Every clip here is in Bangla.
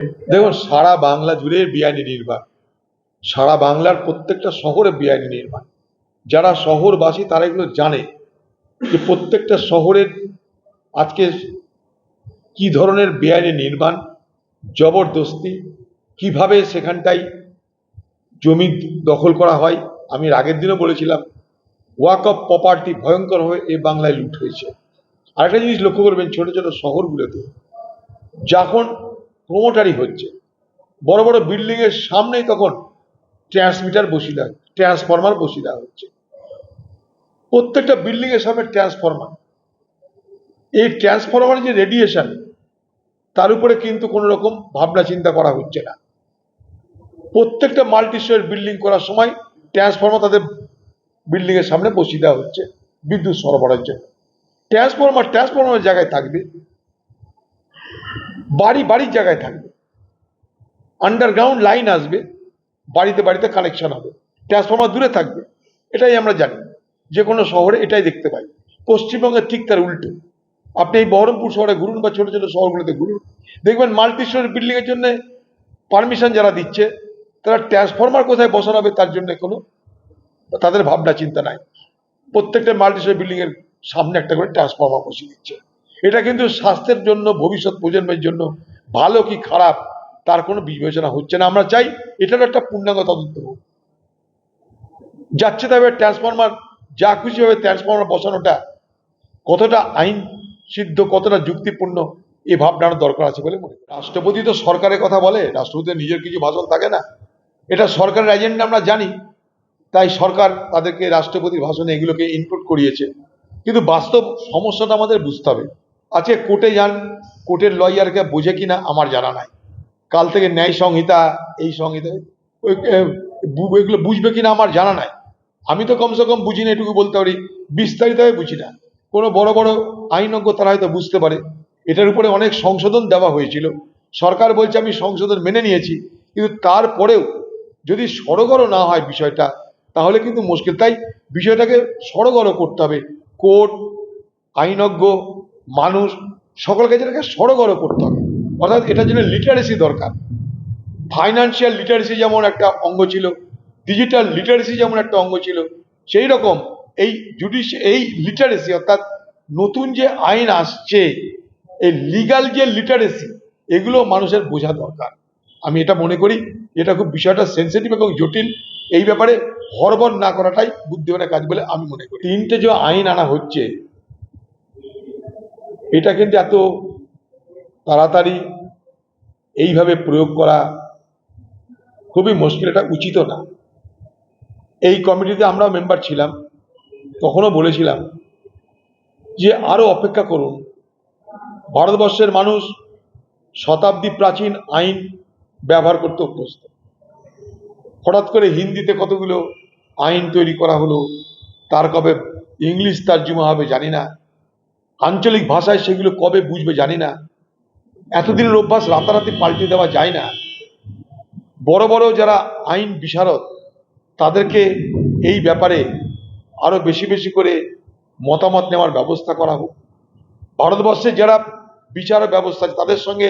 দেখুন, সারা বাংলা জুড়ে বিআইনি নির্মাণ সারা বাংলার প্রত্যেকটা শহরে বিআইনি নির্মাণ যারা শহরবাসী, তারা এগুলো জানে যে প্রত্যেকটা শহরের আজকে কি ধরনের বেআইনি নির্মাণ জবরদস্তি, কীভাবে সেখানটায় জমি দখল করা হয়। আমি আগের দিনও বলেছিলাম, ওয়াক অফ প্রপার্টি ভয়ঙ্করভাবে এই বাংলায় লুট হয়েছে। আরেকটা জিনিস লক্ষ্য করবেন, ছোট ছোট শহরগুলোতে, যখন প্রমোটারি হচ্ছে। বড় বড় বিল্ডিং এর সামনেই তখন ট্রান্সমিটার বসিয়ে দেওয়া ট্রান্সফরমার বসিয়ে দেওয়া হচ্ছে। প্রত্যেকটা বিল্ডিং এর সামনে ট্রান্সফরমার এই ট্রান্সফরমারের যে রেডিয়েশন তার উপরে কিন্তু কোনো রকম ভাবনা চিন্তা করা হচ্ছে না। প্রত্যেকটা মাল্টি স্টোরের বিল্ডিং করার সময় ট্রান্সফরমার তাদের বিল্ডিং এর সামনে বসিয়ে দেওয়া হচ্ছে, বিদ্যুৎ সরবরাহের জন্য। ট্রান্সফরমার ট্রান্সফরমারের জায়গায় থাকবে। বাড়ি বাড়ির জায়গায় থাকবে। আন্ডারগ্রাউন্ড লাইন আসবে, বাড়িতে বাড়িতে কানেকশন হবে ট্রান্সফর্মার দূরে থাকবে, এটাই আমরা জানি। যে কোনো শহরে এটাই দেখতে পাই। পশ্চিমবঙ্গের ঠিক তার উল্টো। আপনি এই বহরমপুর শহরে ঘুরুন বা ছোট ছোট শহরগুলোতে ঘুরুন, দেখবেন মাল্টি বিল্ডিং এর জন্য পারমিশন যারা দিচ্ছে, তারা ট্রান্সফর্মার কোথায় বসানো হবে তার জন্য কোনো তাদের ভাবনা চিন্তা নাই। প্রত্যেকটা মাল্টি বিল্ডিং এর সামনে একটা করে ট্রান্সফর্মার বসিয়ে দিচ্ছে। এটা কিন্তু স্বাস্থ্যের জন্য, ভবিষ্যৎ প্রজন্মের জন্য ভালো কি খারাপ, তার কোনো বিবেচনা হচ্ছে না। আমরা চাই এটার একটা পূর্ণাঙ্গ তদন্ত হোক। যাচ্ছে তবে ট্রান্সফরমার, যা খুশি হবে ট্রান্সফরমার বসানোটা কতটা আইন সিদ্ধ কতটা যুক্তিপূর্ণ, এ ভাবনার দরকার আছে বলে মনে রাষ্ট্রপতি তো সরকারের কথা বলে, রাষ্ট্রপতির নিজের কিছু ভাষণ থাকে না। এটা সরকারের এজেন্ডা আমরা জানি, তাই সরকার তাদেরকে রাষ্ট্রপতির ভাষণে এগুলোকে ইনপুট করিয়েছে। কিন্তু বাস্তব সমস্যাটা আমাদের বুঝতে হবে। আজকে কোর্টে যান, কোর্টের লয়ারকে বোঝে কিনা আমার জানা নাই। কাল থেকে ন্যায় সংহিতা, এই সংহিতা এগুলো বুঝবে কিনা আমার জানা নাই। আমি তো কমসে কম বুঝি না, এটুকু বলতে পারি। বিস্তারিতভাবে বুঝি না। কোনো বড় বড় আইনজ্ঞ তারা হয়তো বুঝতে পারে। এটার উপরে অনেক সংশোধন দেওয়া হয়েছিল। সরকার বলছে, আমি সংশোধন মেনে নিয়েছি। কিন্তু তারপরেও যদি সড়গড় না হয় বিষয়টা, তাহলে কিন্তু মুশকিল। তাই বিষয়টাকে সড়গড় করতে হবে। কোর্ট, আইনজ্ঞ মানুষ সকলকে যেটাকে সড়গড় করতে হবে। অর্থাৎ এটার জন্য লিটারেসি দরকার। ফাইন্যান্সিয়াল লিটারেসি যেমন একটা অঙ্গ ছিল ডিজিটাল লিটারেসি যেমন একটা অঙ্গ ছিল, সেই রকম এই জুডিশ এই লিটারেসি অর্থাৎ নতুন যে আইন আসছে, এই লিগাল যে লিটারেসি এগুলো মানুষের বোঝা দরকার। আমি এটা মনে করি, এটা খুব বিষয়টা সেন্সিটিভ এবং জটিল। এই ব্যাপারে হরবর না করাটাই বুদ্ধিমানের কাজ বলে আমি মনে করি। তিনটে যে আইন আনা হচ্ছে এটা কিন্তু এত তাড়াতাড়ি এইভাবে প্রয়োগ করা খুবই মুশকিল, এটা উচিত না। এই কমিটিতে আমরাও মেম্বার ছিলাম, তখনও বলেছিলাম যে আরও অপেক্ষা করুন। ভারতবর্ষের মানুষ শতাব্দী প্রাচীন আইন ব্যবহার করতে অভ্যস্ত। হঠাৎ করে হিন্দিতে কতগুলো আইন তৈরি করা হলো, তার কবে ইংলিশ তার তার্জুমা হবে জানি না। আঞ্চলিক ভাষায় সেগুলো কবে বুঝবে জানি না। এতদিনের অভ্যাস রাতারাতি পাল্টে দেওয়া যায় না। বড় বড় যারা আইন বিশারদ, তাদেরকে এই ব্যাপারে আরও বেশি বেশি করে মতামত নেওয়ার ব্যবস্থা করা হোক। ভারতবর্ষের যারা বিচার ব্যবস্থা আছে, তাদের সঙ্গে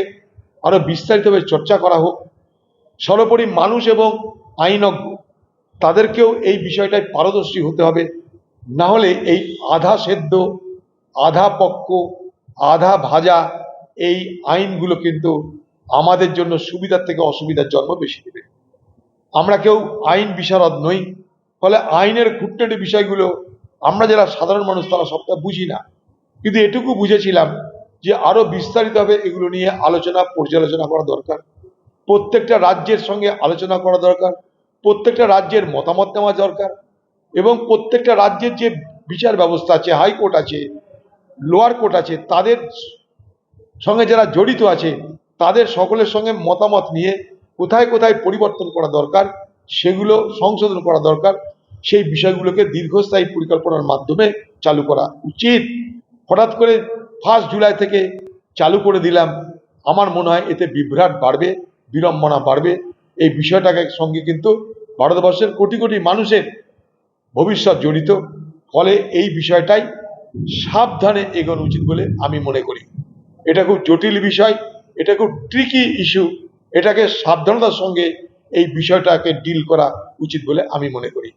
আরও বিস্তারিতভাবে চর্চা করা হোক। সর্বোপরি মানুষ এবং আইনজ্ঞ, তাদেরকেও এই বিষয়টায় পারদর্শী হতে হবে। না হলে এই আধা সেদ্ধ আধা পক্ক, আধা ভাজা এই আইনগুলো কিন্তু আমাদের জন্য সুবিধার থেকে অসুবিধার জন্ম বেশি দেবে। আমরা কেউ আইন বিশারদ নই, ফলে আইনের খুঁটনাটি বিষয়গুলো আমরা যারা সাধারণ মানুষ তারা সবটা বুঝি না। কিন্তু এটুকু বুঝেছিলাম যে আরও বিস্তারিতভাবে এগুলো নিয়ে আলোচনা, পর্যালোচনা করা দরকার। প্রত্যেকটা রাজ্যের সঙ্গে আলোচনা করা দরকার, প্রত্যেকটা রাজ্যের মতামত নেওয়া দরকার এবং প্রত্যেকটা রাজ্যের যে বিচার ব্যবস্থা আছে, হাইকোর্ট আছে লোয়ার কোর্ট আছে, তাদের সঙ্গে যারা জড়িত আছে, তাদের সকলের সঙ্গে মতামত নিয়ে কোথায় কোথায় পরিবর্তন করা দরকার, সেগুলো সংশোধন করা দরকার, সেই বিষয়গুলোকে দীর্ঘস্থায়ী পরিকল্পনার মাধ্যমে চালু করা উচিত। হঠাৎ করে ফার্স্ট জুলাই থেকে চালু করে দিলাম, আমার মনে হয় এতে বিভ্রাট বাড়বে, বিড়ম্বনা বাড়বে। এই বিষয়টাকে সঙ্গে কিন্তু ভারতবর্ষের কোটি কোটি মানুষের ভবিষ্যৎ জড়িত। ফলে এই বিষয়টাই সাবধানে এগোনো উচিত বলে আমি মনে করি। এটা খুব জটিল বিষয়, এটা খুব ট্রিকি ইস্যু এটাকে সাবধানতার সঙ্গে এই বিষয়টাকে ডিল করা উচিত বলে আমি মনে করি।